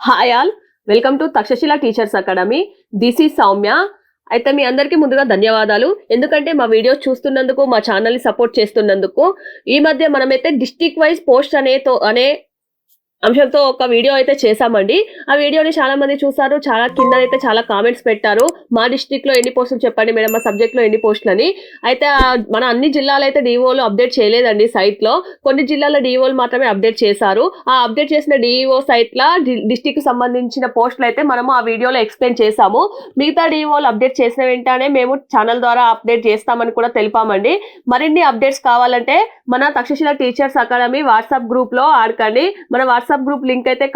Hi all welcome to Takshashila teachers academy this is Soumya అయితే మీ అందరికీ ముందుగా ధన్యవాదాలు. ఎందుకంటే మా వీడియో చూస్తున్నందుకు మా ఛానల్ని సపోర్ట్ చేస్తున్నందుకు ఈ మధ్య మనమైతే డిస్టిక్ వైజ్ పోస్ట్ అనే తో అనే అంశంతో ఒక వీడియో అయితే చేశామండి. ఆ వీడియోని చాలా మంది చూసారు చాలా కింద అయితే చాలా కామెంట్స్ పెట్టారు. మా డిస్టిక్లో ఎన్ని పోస్టులు చెప్పండి మేడం? మా సబ్జెక్ట్లో ఎన్ని పోస్టులు అని అయితే మన అన్ని జిల్లాలు అయితే డిఓలు అప్డేట్ చేయలేదండి సైట్లో కొన్ని జిల్లాల డిఓలు మాత్రమే అప్డేట్ చేశారు. ఆ అప్డేట్ చేసిన డిఓ సైట్ లా డిస్టిక్కి సంబంధించిన పోస్టులు అయితే మనము ఆ వీడియోలో ఎక్స్ప్లెయిన్ చేశాము. మిగతా డిఓలు అప్డేట్ చేసిన వెంటనే మేము ఛానల్ ద్వారా అప్డేట్ చేస్తామని కూడా తెలిపామండి. మరిన్ని అప్డేట్స్ కావాలంటే మన తక్షశిల టీచర్స్ అకాడమీ వాట్సాప్ గ్రూప్లో ఆడకండి. మన వాట్సాప్ గ్రూప్ లింక్ అయితే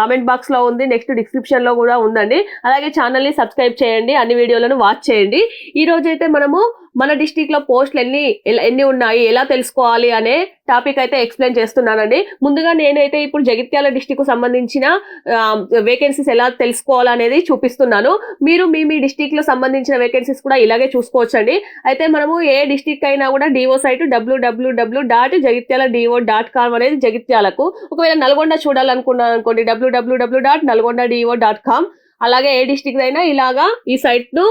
కామెంట్ బాక్స్లో ఉంది. నెక్స్ట్ డిస్క్రిప్షన్లో కూడా ఉందండి. అలాగే ఛానల్ని సబ్స్క్రైబ్ చేయండి. అన్ని వీడియోలను వాచ్ చేయండి. ఈ రోజు అయితే మనము మన డిస్టిక్లో పోస్టులు ఎన్ని ఎన్ని ఉన్నాయి ఎలా తెలుసుకోవాలి అనే టాపిక్ అయితే ఎక్స్ప్లెయిన్ చేస్తున్నానండి. ముందుగా నేనైతే ఇప్పుడు జగిత్యాల డిస్టిక్కు సంబంధించిన వేకెన్సీస్ ఎలా తెలుసుకోవాలనేది చూపిస్తున్నాను. మీరు మీ మీ డిస్టిక్లో సంబంధించిన వేకెన్సీస్ కూడా ఇలాగే చూసుకోవచ్చండి. అయితే మనము ఏ డిస్టిక్ అయినా కూడా డిఓ సైట్ డబ్ల్యూడబ్ల్యూడబ్ల్యూ dot Jagtial D O dot com అనేది జగిత్యాలకు. ఒకవేళ నల్గొండ చూడాలనుకున్నాను అనుకోండి డబ్ల్యూడబ్ల్యూడబ్ల్యూ dot Nalgonda D O dot com అలాగే ఏ డిస్టిక్ అయినా ఇలాగా ఈ సైట్ను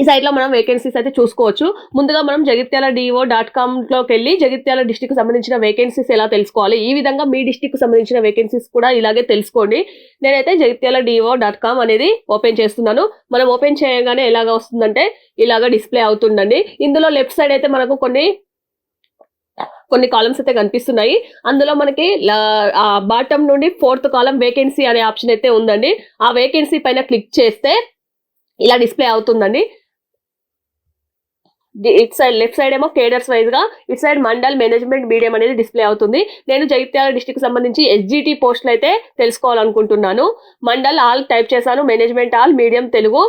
ఈ సైట్లో మనం వేకెన్సీస్ అయితే చూసుకోవచ్చు. ముందుగా మనం జగిత్యాల డిఓ డాట్ కామ్లోకి వెళ్ళి జగిత్యాల డిస్టిక్ సంబంధించిన వేకెన్సీస్ ఎలా తెలుసుకోవాలి ఈ విధంగా మీ డిస్టిక్ సంబంధించిన వేకెన్సీస్ కూడా ఇలాగే తెలుసుకోండి. నేనైతే Jagtial D O dot com అనేది ఓపెన్ చేస్తున్నాను. మనం ఓపెన్ చేయగానే ఎలాగ వస్తుందంటే ఇలాగ డిస్ప్లే అవుతుందండి. ఇందులో లెఫ్ట్ సైడ్ అయితే మనకు కొన్ని కొన్ని కాలమ్స్ అయితే కనిపిస్తున్నాయి. అందులో మనకి బాటమ్ నుండి ఫోర్త్ కాలం వేకెన్సీ అనే ఆప్షన్ అయితే ఉందండి. ఆ వేకెన్సీ పైన క్లిక్ చేస్తే ఇలా డిస్ప్లే అవుతుందండి. ఇట్ సైడ్ లెఫ్ట్ సైడ్ ఏమో కేడర్స్ వైజ్గా it side mandal management medium అనేది డిస్ప్లే అవుతుంది. నేను జగిత్యాల డిస్టిక్ సంబంధించి ఎస్జిటి పోస్టులు అయితే తెలుసుకోవాలనుకుంటున్నాను. మండల్ ఆల్ టైప్ చేశాను మేనేజ్మెంట్ ఆల్ మీడియం తెలుగు.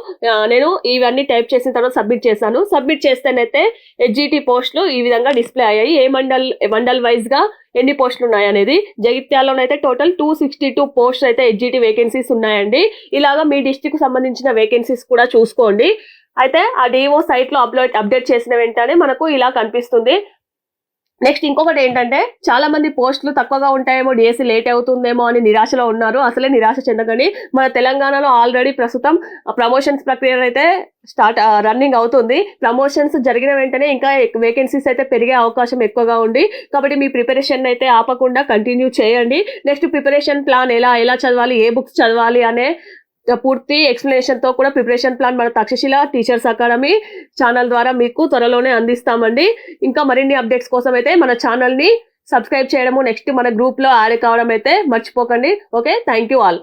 నేను ఇవన్నీ టైప్ చేసిన తర్వాత సబ్మిట్ చేశాను. సబ్మిట్ చేస్తేనైతే ఎస్జిటి పోస్టులు ఈ విధంగా డిస్ప్లే అయ్యాయి. ఏ మండల్ మండల్ వైజ్గా ఎన్ని పోస్టులు ఉన్నాయి అనేది. జగిత్యాలలోనైతే total two sixty two post అయితే ఎస్జిటి వేకెన్సీస్ ఉన్నాయండి. ఇలాగా మీ డిస్టిక్ సంబంధించిన వేకెన్సీస్ కూడా చూసుకోండి. అయితే ఆ డిఓ సైట్లో అప్లోడ్ అప్డేట్ చేసిన వెంటనే మనకు ఇలా కనిపిస్తుంది. నెక్స్ట్ ఇంకొకటి ఏంటంటే చాలా మంది పోస్టులు తక్కువగా ఉంటాయేమో డిఎస్సి లేట్ అవుతుందేమో అని నిరాశలో ఉన్నారు. అసలే నిరాశ చెందకండి. మన తెలంగాణలో ఆల్రెడీ ప్రస్తుతం ప్రమోషన్స్ ప్రక్రియ అయితే స్టార్ట్ రన్నింగ్ అవుతుంది. ప్రమోషన్స్ జరిగిన వెంటనే ఇంకా వేకెన్సీస్ అయితే పెరిగే అవకాశం ఎక్కువగా ఉంది. కాబట్టి మీ ప్రిపరేషన్ అయితే ఆపకుండా కంటిన్యూ చేయండి. నెక్స్ట్ ప్రిపరేషన్ ప్లాన్ ఎలా ఎలా చదవాలి ఏ బుక్స్ చదవాలి అనే పూర్తి ఎక్స్ప్లెనేషన్తో కూడా ప్రిపరేషన్ ప్లాన్ మన తక్షశిల టీచర్స్ అకాడమీ ఛానల్ ద్వారా మీకు త్వరలోనే అందిస్తామండి. ఇంకా మరిన్ని అప్డేట్స్ కోసం అయితే మన ఛానల్ని సబ్స్క్రైబ్ చేయడము నెక్స్ట్ మన గ్రూప్లో యాడ్ కావడం అయితే మర్చిపోకండి. Okay thank you all